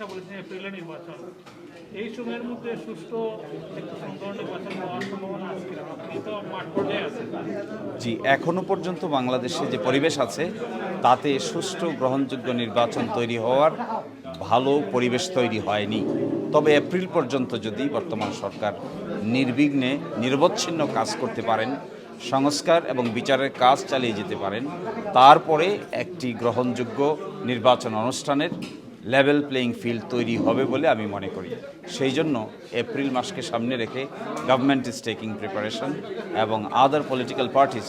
উপদেষ্টা বলেছেন, এপ্রিলে নির্বাচন। এই সময়ের মধ্যে সুন্দর নির্বাচন হওয়ার সম্ভাবনা আছে। জি, এখনও পর্যন্ত বাংলাদেশে যে পরিবেশ আছে, তাতে সুষ্ঠু গ্রহণযোগ্য নির্বাচন তৈরি হওয়ার ভালো পরিবেশ তৈরি হয়নি। তবে এপ্রিল পর্যন্ত যদি বর্তমান সরকার নির্বিঘ্নে নির্বচ্ছিন্ন কাজ করতে পারেন, সংস্কার এবং বিচারের কাজ চালিয়ে যেতে পারেন, তারপরে একটি গ্রহণযোগ্য নির্বাচন অনুষ্ঠানের লেভেল প্লেয়িং ফিল্ড তৈরি হবে বলে আমি মনে করি। সেই জন্য এপ্রিল মাসকে সামনে রেখে গভর্নমেন্ট ইজ টেকিং প্রিপারেশন এবং আদার পলিটিক্যাল পার্টিস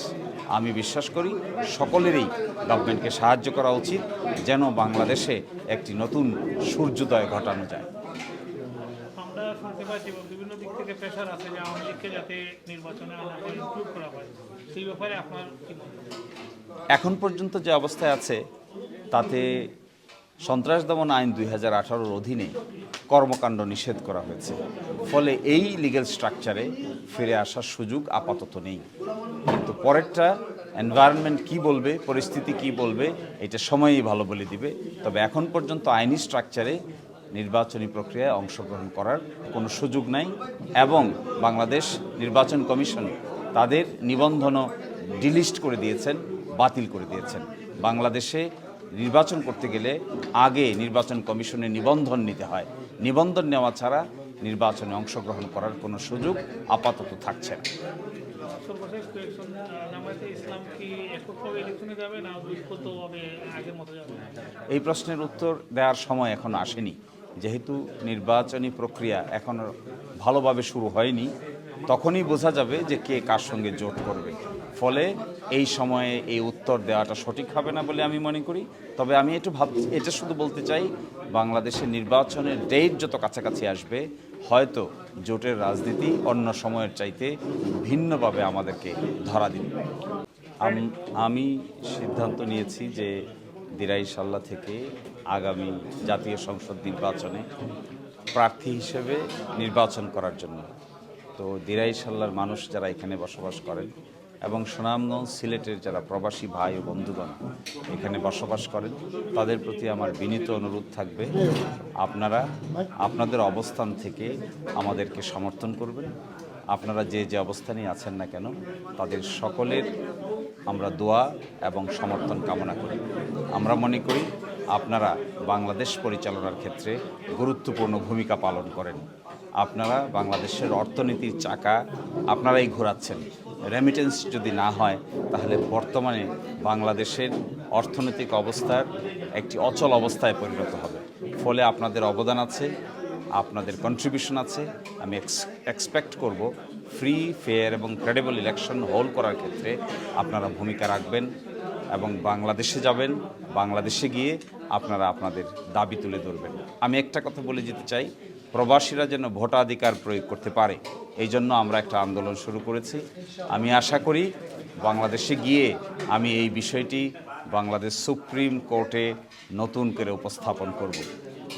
আমি বিশ্বাস করি সকলেরই গভর্নমেন্টকে সাহায্য করা উচিত যেন বাংলাদেশে একটি নতুন সূর্যোদয় ঘটানো যায়। শুনতে পাচ্ছি বিভিন্ন দিক থেকে প্রেশার আছে যে আওয়ামী লীগকে যাতে নির্বাচনে আনা হয় ইনক্লুড করা হয়। সেই ব্যাপারে আপনার এখন পর্যন্ত যে অবস্থায় আছে তাতে সন্ত্রাস দমন আইন দুই হাজার আঠারোর অধীনে কর্মকাণ্ড নিষেধ করা হয়েছে। ফলে এই লিগ্যাল স্ট্রাকচারে ফিরে আসার সুযোগ আপাতত নেই। কিন্তু পরেরটা এনভায়রনমেন্ট কি বলবে, পরিস্থিতি কি বলবে, এটা সময়ই ভালো বলে দিবে। তবে এখন পর্যন্ত আইনি স্ট্রাকচারে নির্বাচনী প্রক্রিয়ায় অংশগ্রহণ করার কোনো সুযোগ নাই এবং বাংলাদেশ নির্বাচন কমিশন তাদের নিবন্ধনও ডিলিস্ট করে দিয়েছেন, বাতিল করে দিয়েছেন। বাংলাদেশে নির্বাচন করতে গেলে আগে নির্বাচন কমিশনে নিবন্ধন নিতে হয়। নিবন্ধন নেওয়া ছাড়া নির্বাচনে অংশগ্রহণ করার কোনো সুযোগ আপাতত থাকছে না। এই প্রশ্নের উত্তর দেওয়ার সময় এখন আসেনি। যেহেতু নির্বাচনী প্রক্রিয়া এখনও ভালোভাবে শুরু হয়নি তখনই বোঝা যাবে যে কে কার সঙ্গে জোট করবে। ফলে এই সময়ে এই উত্তর দেওয়াটা সঠিক হবে না বলে আমি মনে করি। তবে আমি একটু ভাব, এটা শুধু বলতে চাই বাংলাদেশের নির্বাচনের ডেট যত কাছাকাছি আসবে, হয়তো জোটের রাজনীতি অন্য সময়ের চাইতে ভিন্নভাবে আমাদেরকে ধরা দিবে। আম- সিদ্ধান্ত নিয়েছি যে দিরাই সাল্লা থেকে আগামী জাতীয় সংসদ নির্বাচনে প্রার্থী হিসেবে নির্বাচন করার জন্য। তো দিরাই সাল্লার মানুষ যারা এখানে বসবাস করেন এবং সুনামগঞ্জ সিলেটের যারা প্রবাসী ভাই ও বন্ধুগণ এখানে বসবাস করেন, তাদের প্রতি আমার বিনীত অনুরোধ থাকবে, আপনারা আপনাদের অবস্থান থেকে আমাদেরকে সমর্থন করবেন। আপনারা যে যে অবস্থানেই আছেন না কেন, তাদের সকলের আমরা দোয়া এবং সমর্থন কামনা করি। আমরা মনে করি আপনারা বাংলাদেশ পরিচালনার ক্ষেত্রে গুরুত্বপূর্ণ ভূমিকা পালন করেন। আপনারা বাংলাদেশের অর্থনীতির চাকা, আপনারাই ঘোরাচ্ছেন। রেমিটেন্স যদি না হয়, তাহলে বর্তমানে বাংলাদেশের অর্থনৈতিক অবস্থার একটি অচল অবস্থায় পরিণত হবে। ফলে আপনাদের অবদান আছে, আপনাদের কন্ট্রিবিউশন আছে। আমি এক্সপেক্ট করব ফ্রি ফেয়ার এবং ক্রেডিবল ইলেকশন হোল্ড করার ক্ষেত্রে আপনারা ভূমিকা রাখবেন এবং বাংলাদেশে যাবেন, বাংলাদেশে গিয়ে আপনারা আপনাদের দাবি তুলে ধরবেন। আমি একটা কথা বলে যেতে চাই প্রবাসীরা যেন ভোটাধিকার প্রয়োগ করতে পারে, এই জন্য আমরা একটা আন্দোলন শুরু করেছি। আমি আশা করি বাংলাদেশে গিয়ে আমি এই বিষয়টি বাংলাদেশ সুপ্রিম কোর্টে নতুন করে উপস্থাপন করব।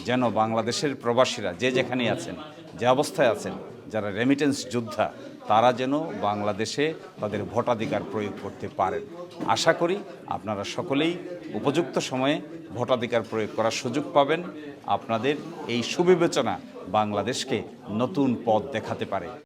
যেন বাংলাদেশের প্রবাসীরা যে যেখানে আছেন, যে অবস্থায় আছেন, যারা রেমিটেন্স যোদ্ধা তারা যেন বাংলাদেশে তাদের ভোটাধিকার প্রয়োগ করতে পারেন। আশা করি আপনারা সকলেই উপযুক্ত সময়ে ভোটাধিকার প্রয়োগ করার সুযোগ পাবেন। আপনাদের এই সুবিবেচনা বাংলাদেশকে নতুন পথ দেখাতে পারে।